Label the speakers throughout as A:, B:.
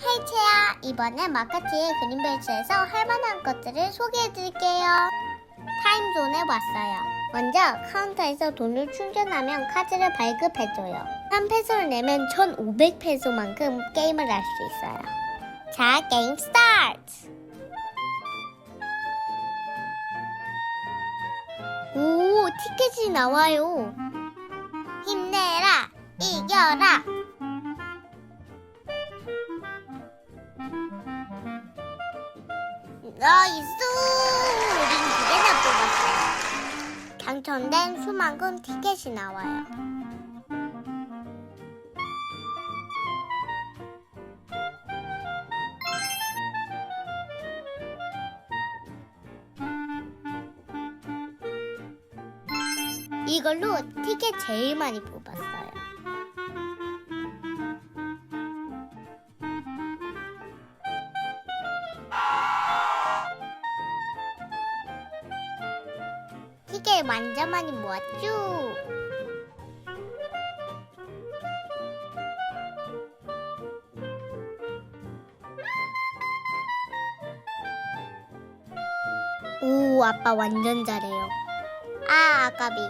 A: 채야 이번엔 마카티의 그린벨츠에서 할만한 것들을 소개해드릴게요. 타임존에 왔어요. 먼저 카운터에서 돈을 충전하면 카드를 발급해줘요. 3페소를 내면 1500페소만큼 게임을 할 수 있어요. 자 게임 스타트! 오 티켓이 나와요. 힘내라 이겨라 나이스! 우린 두 개나 뽑았어요. 당첨된 수만큼 티켓이 나와요. 이걸로 티켓 제일 많이 뽑았어요. 티켓 완전 많이 모았죠? 오, 아빠 완전 잘해요. 아, 아까비.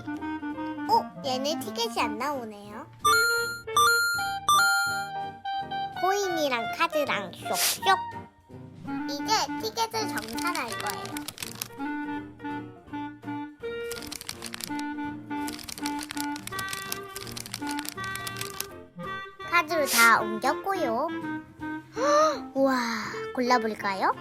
A: 어, 얘네 티켓이 안 나오네요. 코인이랑 카드랑 쇽쇽. 이제 티켓을 정산할 거예요. 카드를 다 옮겼고요. 헉, 우와, 골라볼까요?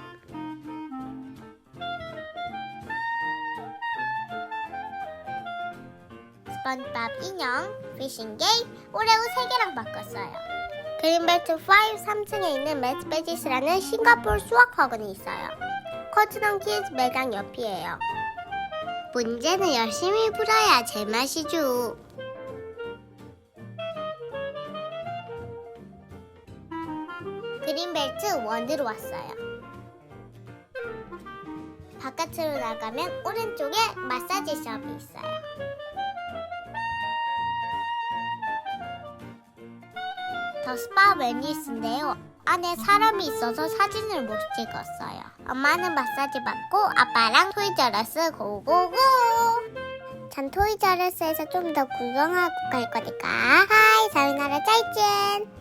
A: 스펀밥 인형, 피싱 게임, 오레오 3개랑 바꿨어요. 그린벨트 5 3층에 있는 매스베지스라는 싱가포르 수학학원이 있어요. 커트넌 키즈 매장 옆이에요. 문제는 열심히 풀어야 제맛이죠. 그린벨트 원으로 왔어요. 바깥으로 나가면 오른쪽에 마사지 숍이 있어요. 더 스파 매니스인데요. 안에 사람이 있어서 사진을 못 찍었어요. 엄마는 마사지 받고 아빠랑 토이저러스 고고고. 전 토이저러스에서 좀 더 구경하고 갈 거니까 하이 사위나라 짜이젠.